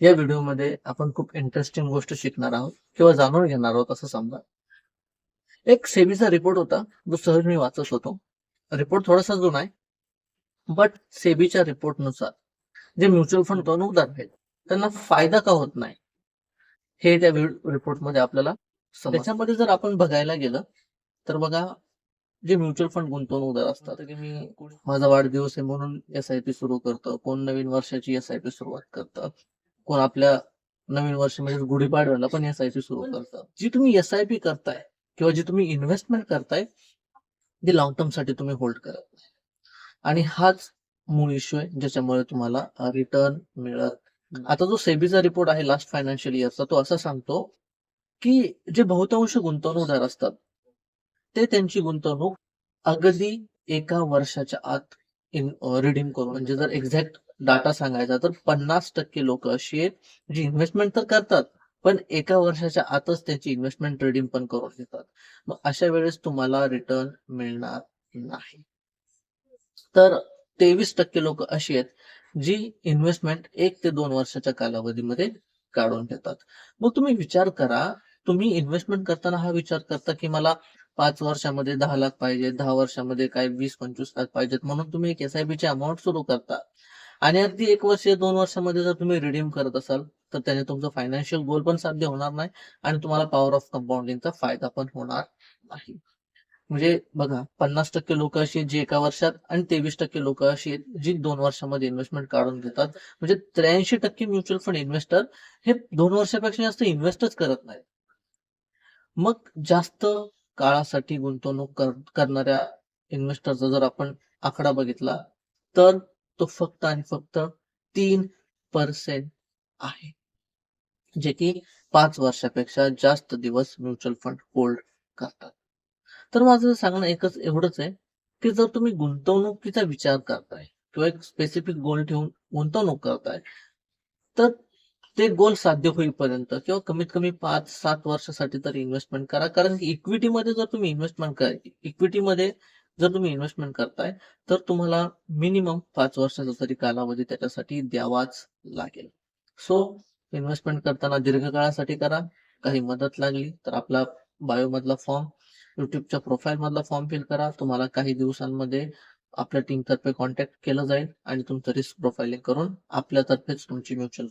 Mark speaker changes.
Speaker 1: या व्हिडिओमध्ये आपण खूप इंटरेस्टिंग गोष्ट शिकणार आहोत किंवा जाणून घेणार आहोत असं समजा. एक सेबीचा रिपोर्ट होता जो सहज मी वाचत होतो. रिपोर्ट थोडासा जुना आहे बट सेबीच्या रिपोर्टनुसार जे म्युच्युअल फंड गुंतवणूकदार आहेत त्यांना फायदा का होत नाही? हे त्या रिपोर्टमध्ये आपल्याला. त्याच्यामध्ये जर आपण बघायला गेलं तर बघा जे म्युच्युअल फंड गुंतवणूकदार असतात. की मी माझा वाढदिवस आहे म्हणून एस आय पी सुरू करतं. कोण नवीन वर्षाची एस आय पी सुरुवात करतं. कोण आपल्या नवीन वर्ष म्हणजे गुढीपाडव्याला पण एस आय पी सुरू करतं. जी तुम्ही एस आय पी करताय किंवा जी तुम्ही इन्व्हेस्टमेंट करताय ती लॉंग टर्मसाठी तुम्ही होल्ड करत नाही. आणि हाच मूळ इश्यू आहे ज्याच्यामुळे तुम्हाला रिटर्न मिळत. आता जो सेबीचा रिपोर्ट आहे लास्ट फायनान्शियल इयरचा तो असं सांगतो की जे बहुतांश गुंतवणूकदार असतात ते त्यांची गुंतवणूक अगदी एका वर्षाच्या आत रिडीम करून म्हणजे जर एक्झॅक्ट डाटा सांगायचा तर पन्नास टक्के लोक अशी आहेत जी इन्व्हेस्टमेंट तर करतात पण एका वर्षाच्या आतच त्याची इन्व्हेस्टमेंट रिडीम पण करून घेतात. मग अशा वेळेस तुम्हाला रिटर्न मिळणार नाही. तर तेवीस टक्के लोक अशी आहेत जी इन्व्हेस्टमेंट एक ते दोन वर्षाच्या कालावधीमध्ये काढून घेतात. मग तुम्ही विचार करा तुम्ही इन्व्हेस्टमेंट करताना हा विचार करता की मला पाच वर्षामध्ये दहा लाख पाहिजे दहा वर्षामध्ये काय वीस पंचवीस लाख पाहिजेत म्हणून तुम्ही एक एस आय ची अमाऊंट सुरू करता. आणि अगदी एक वर्ष दोन वर्षामध्ये जर तुम्ही रिडीम करत असाल तर त्याने तुमचं फायनान्शियल गोल पण साध्य होणार नाही आणि तुम्हाला पॉवर ऑफ कंपाऊंडिंगचा फायदा पण होणार नाही. म्हणजे बघा पन्नास टक्के लोक अशी आहेत जी एका वर्षात आणि तेवीस टक्के लोक अशी आहेत जी दोन वर्षामध्ये इन्व्हेस्टमेंट काढून घेतात. म्हणजे त्र्याऐंशी टक्के म्युच्युअल फंड इन्व्हेस्टर हे दोन वर्षापेक्षा जास्त इन्व्हेस्टच करत नाहीत. मग जास्त काळासाठी गुंतवणूक करणाऱ्या इन्व्हेस्टरचा जर आपण आकडा बघितला तर तो फक्त आणि फक्त तीन पर्सेंट आहे. जे की पाच वर्षापेक्षा जास्त दिवस म्युच्युअल फंड होल्ड करतात. तर माझं सांगणं एकच एवढंच आहे की जर तुम्ही गुंतवणुकीचा विचार करताय किंवा एक स्पेसिफिक गोल ठेवून गुंतवणूक करताय तर ते गोल साध्य होईपर्यंत किंवा कमीत कमी पाच सात वर्षासाठी तर इन्व्हेस्टमेंट करा. कारण की इक्विटीमध्ये जर तुम्ही इन्व्हेस्टमेंट करा इक्विटीमध्ये जर तुम्ही इन्व्हेस्टमेंट करताय तर तुम्हाला मिनिमम पाच वर्षाचा तरी कालावधी त्याच्यासाठी द्यावाच लागेल. सो इन्व्हेस्टमेंट करताना दीर्घकाळासाठी करा. काही मदत लागली तर आपला बायोमधला फॉर्म युट्यूबच्या प्रोफाईल मधला फॉर्म फिल करा. तुम्हाला काही दिवसांमध्ये आपल्या टीमतर्फे कॉन्टॅक्ट केलं जाईल आणि तुमचं रिस्क प्रोफाइलिंग करून आपल्यातर्फेच तुमची म्युच्युअल